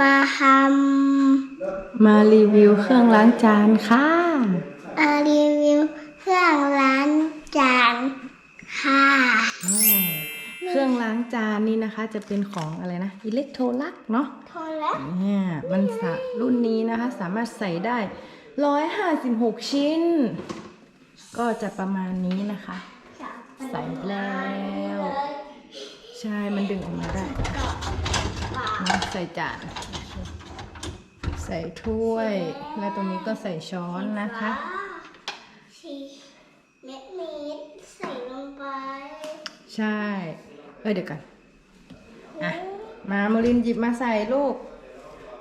มาทมารีวิวเครื่องล้างจานค่ะำมารีวิวเครื่องล้างจานค่ะเครื่องล้างจานนี่นะคะ จะเป็นของอะไรนะอิเล็กโทรลักเนาะโทรแล้วเนี่ยมันสะรุ่นนี้นะคะ สามารถใส่ได้ร้อยห้าสิบหกชิ้น ก็จะประมาณนี้นะคะ ใส่แล้ว ใช่ มันดึงออกมาได้นะ ใส่จานใส่ถ้วย และตรงนี้ก็ใส่ช้อนนะคะสีเม็ดเม็ดใส่ลงไป ใช่ เอ้ยเดี๋ยวกันอะมาโมลินหยิบมาใส่ลูก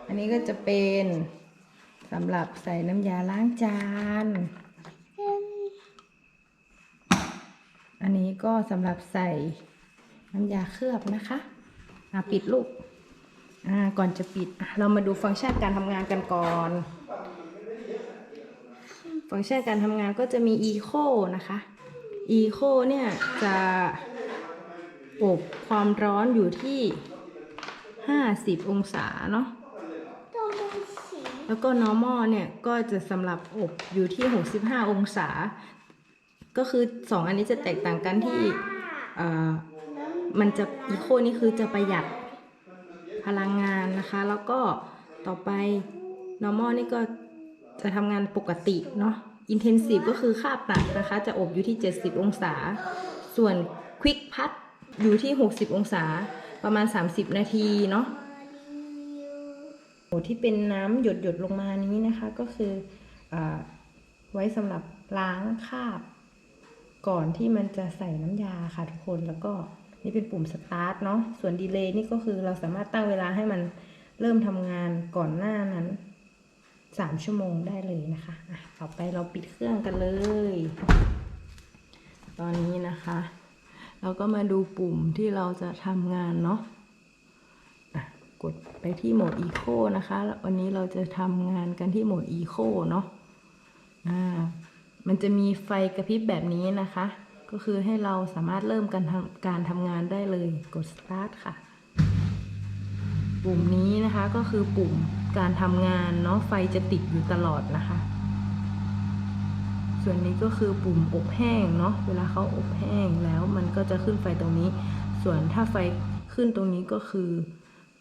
อันนี้ก็จะเป็นสำหรับใส่น้ำยาล้างจาน อันนี้ก็สำหรับใส่น้ำยาเคลือบนะคะอะปิดลูกอ่า ก่อนจะปิด เรามาดูฟังก์ชันการทำงานกันก่อน ฟังก์ชันการทำงานก็จะมี Eco นะคะ Eco เนี่ยจะอบความร้อนอยู่ที่ 50 องศาเนาะแล้วก็ normal เนี่ยก็จะสำหรับอบอยู่ที่ 65 องศา ก็คือ 2 อันนี้จะแตกต่างกันที่มันจะ Eco นี่คือจะประหยัด พลังงานนะคะ แล้วก็ต่อไป normal นี่ก็จะทำงานปกติเนาะ intensive ก็คือค่าปรับนะคะ จะอบอยู่ที่ 70 องศา ส่วน quick พัดอยู่ที่ 60 องศาประมาณ 30 นาทีเนาะโอ้ที่เป็นน้ำหยดหยดลงมานี้นะคะ ก็คืออไว้สำหรับล้างคราบ ก่อนที่มันจะใส่น้ำยาค่ะทุกคนแล้วก็ นี่เป็นปุ่มสตาร์ทเนาะ ส่วนดีเลย์นี่ก็คือเราสามารถตั้งเวลาให้มันเริ่มทำงานก่อนหน้านั้นสามชั่วโมงได้เลยนะคะอะต่อไปเราปิดเครื่องกันเลย ตอนนี้นะคะ เราก็มาดูปุ่มที่เราจะทำงานเนาะกดไปที่โหมด Eco นะคะววันนี้เราจะทำงานกันที่โหมด Eco เนาะอ่ามันจะมีไฟกระพริบแบบนี้นะคะ ก็คือให้เราสามารถเริ่มการทำการทำงานได้เลย กด Start ค่ะ ปุ่มนี้นะคะก็คือปุ่มการทำงานเนาะไฟจะติดอยู่ตลอดนะคะ ส่วนนี้ก็คือปุ่มอบแห้งเนาะเวลาเขาอบแห้งแล้วมันก็จะขึ้นไฟตรงนี้ ส่วนถ้าไฟขึ้นตรงนี้ก็คือ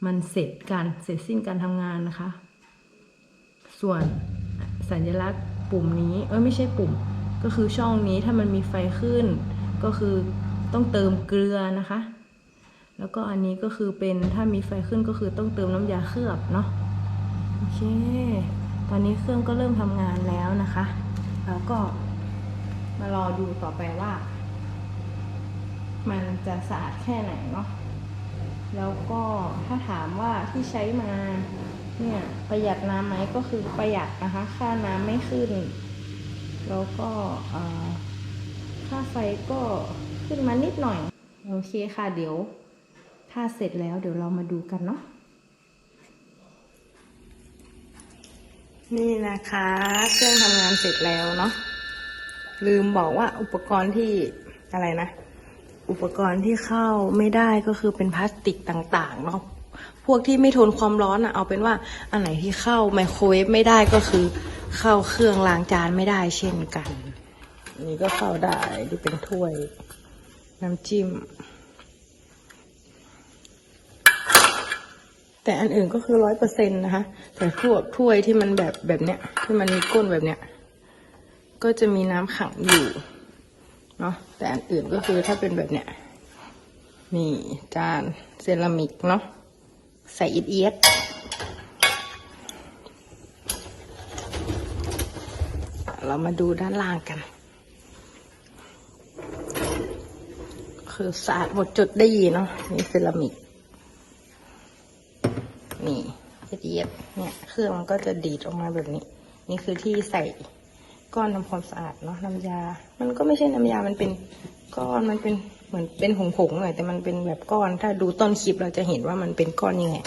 มันเสร็จการเสร็จสิ้นการทำงานนะคะ ส่วนสัญลักษณ์ปุ่มนี้เอ้ยไม่ใช่ปุ่ม ก็คือช่องนี้ถ้ามันมีไฟขึ้น ก็คือต้องเติมเกลือนะคะ แล้วก็อันนี้ก็คือเป็นถ้ามีไฟขึ้นก็คือต้องเติมน้ำยาเคลือบเนาะโอเค ตอนนี้เครื่องก็เริ่มทำงานแล้วนะคะ แล้วก็มารอดูต่อไปว่า มันจะสะอาดแค่ไหนเนาะแล้วก็ถ้าถามว่าที่ใช้มาเนี่ยประหยัดน้ำไหมก็คือประหยัดนะคะ ค่าน้ำไม่ขึ้น แล้วก็ค่าไฟก็ขึ้นมานิดหน่อย โอเคค่ะเดี๋ยวถ้าเสร็จแล้วเดี๋ยวเรามาดูกันเนาะนี่นะคะเครื่องทำงานเสร็จแล้วเนาะลืมบอกว่าอุปกรณ์ที่อะไรนะ อุปกรณ์ที่เข้าไม่ได้ก็คือเป็นพลาสติกต่างๆเนาะพวกที่ไม่ทนความร้อนอะเอาเป็นว่าอันไหนที่เข้าไมโครเวฟไม่ได้ก็คือ เข้าเครื่องล้างจานไม่ได้เช่นกัน นี่ก็เข้าได้ที่เป็นถ้วย น้ำจิ้ม แต่อันอื่นก็คือร้อยเปอร์เซ็นต์นะคะ แต่พวกถ้วยที่มันแบบแบบเนี้ย ที่มันมีก้นแบบเนี้ย ก็จะมีน้ำขังอยู่เนาะแต่อันอื่นก็คือถ้าเป็นแบบเนี้ยนี่จานเซรามิกเนาะใส่อิดเอียด เรามาดูด้านล่างกัน คือสะอาดหมดจุดได้ยีเนาะนี่เซรามิก นี่อิดเอียดเนี่ยเครื่องมันก็จะดีดออกมาแบบนี้ นี่คือที่ใส่ก้อนทำความสะอาดเนาะน้ำยา มันก็ไม่ใช่น้ำยา มันเป็นก้อนมันเป็นเหมือนเป็นผงผงๆหน่อยแต่มันเป็นแบบก้อน ถ้าดูต้นคลิปเราจะเห็นว่ามันเป็นก้อนยังไง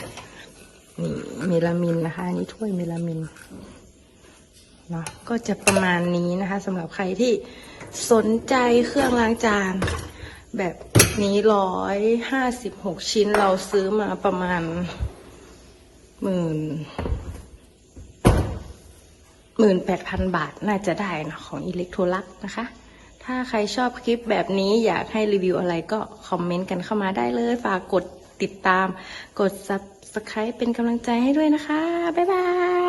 นี่เมลามินนะคะนนี้ถ้วยเมลามิน เนาะก็จะประมาณนี้นะคะสำหรับใครที่สนใจเครื่องล้างจาน แบบนี้ร้อยห้าสิบหกชิ้นเราซื้อมาประมาณหมื่นหมื่นแปดพันบาทน่าจะได้นะของอิเล็กโทรลักนะคะ ถ้าใครชอบคลิปแบบนี้อยากให้รีวิวอะไรก็คอมเมนต์กันเข้ามาได้เลย ฝากกดติดตาม กด subscribe เป็นกำลังใจให้ด้วยนะคะ บ๊ายบาย